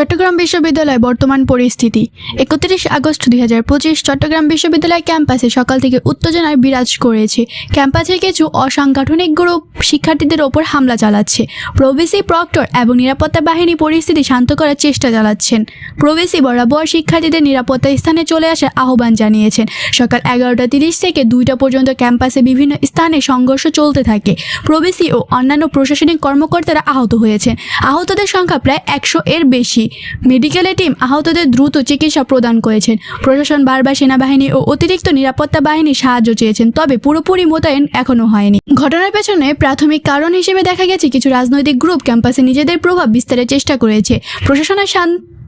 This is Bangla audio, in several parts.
চট্টগ্রাম বিশ্ববিদ্যালয় বর্তমান পরিস্থিতি। একত্রিশ আগস্ট দুই হাজার পঁচিশ চট্টগ্রাম বিশ্ববিদ্যালয় ক্যাম্পাসে সকাল থেকে উত্তেজনায় বিরাজ করেছে। ক্যাম্পাসের কিছু অসাংগঠনিক গ্রুপ শিক্ষার্থীদের ওপর হামলা চালাচ্ছে। প্রবেশি প্রক্টর এবং নিরাপত্তা বাহিনী পরিস্থিতি শান্ত করার চেষ্টা চালাচ্ছেন। প্রবেশি বরাবর শিক্ষার্থীদের নিরাপত্তা স্থানে চলে আসার আহ্বান জানিয়েছেন। সকাল এগারোটা তিরিশ থেকে দুইটা পর্যন্ত ক্যাম্পাসে বিভিন্ন স্থানে সংঘর্ষ চলতে থাকে। প্রবেশী ও অন্যান্য প্রশাসনিক কর্মকর্তারা আহত হয়েছেন। আহতদের সংখ্যা প্রায় একশো এর বেশি। মেডিকেলের টিম আহতদের দ্রুত চিকিৎসা প্রদান করেছেন প্রশাসন বারবার সেনাবাহিনী ও অতিরিক্ত নিরাপত্তা বাহিনী সাহায্য চেয়েছেন, তবে পুরোপুরি মোতায়েন এখনও হয়নি। ঘটনার পেছনে প্রাথমিক কারণ হিসেবে দেখা গেছে, কিছু রাজনৈতিক গ্রুপ ক্যাম্পাসে নিজেদের প্রভাব বিস্তারের চেষ্টা করেছে। প্রশাসনের শান্তি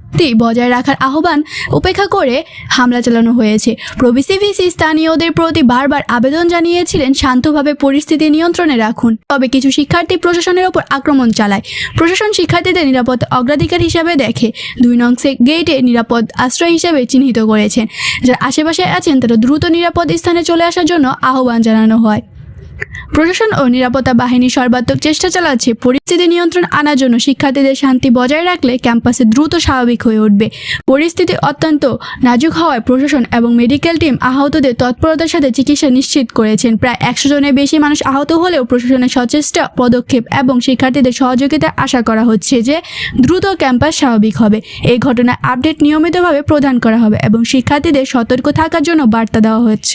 বজায় রাখার আহ্বান উপেক্ষা করে হামলা চালানো হয়েছে। প্রবিসিভিসি স্থানীয়দের প্রতি বারবার আবেদন জানিয়েছিলেন শান্তভাবে পরিস্থিতি নিয়ন্ত্রণে রাখুন। তবে কিছু শিক্ষার্থী প্রশাসনের ওপর আক্রমণ চালায়। প্রশাসন শিক্ষার্থীদের নিরাপদ অগ্রাধিকার হিসাবে দেখে দুই নং গেটে নিরাপদ আশ্রয় হিসাবে চিহ্নিত করেছেন। যারা আশেপাশে আছেন তারা দ্রুত নিরাপদ স্থানে চলে আসার জন্য আহ্বান জানানো হয়। প্রশাসন ও নিরাপত্তা বাহিনী সর্বাত্মক চেষ্টা চালাচ্ছে পরিস্থিতি নিয়ন্ত্রণ আনার জন্য শিক্ষার্থীদের শান্তি বজায় রাখলে ক্যাম্পাসে দ্রুত স্বাভাবিক হয়ে উঠবে। পরিস্থিতি অত্যন্ত নাজুক হওয়ায় প্রশাসন এবং মেডিকেল টিম আহতদের তৎপরতার সাথে চিকিৎসা নিশ্চিত করেছেন। প্রায় একশো জনের বেশি মানুষ আহত হলেও প্রশাসনের সচেষ্ট পদক্ষেপ এবং শিক্ষার্থীদের সহযোগিতা আশা করা হচ্ছে যে দ্রুত ক্যাম্পাস স্বাভাবিক হবে। এই ঘটনার আপডেট নিয়মিতভাবে প্রদান করা হবে এবং শিক্ষার্থীদের সতর্ক থাকার জন্য বার্তা দেওয়া হচ্ছে।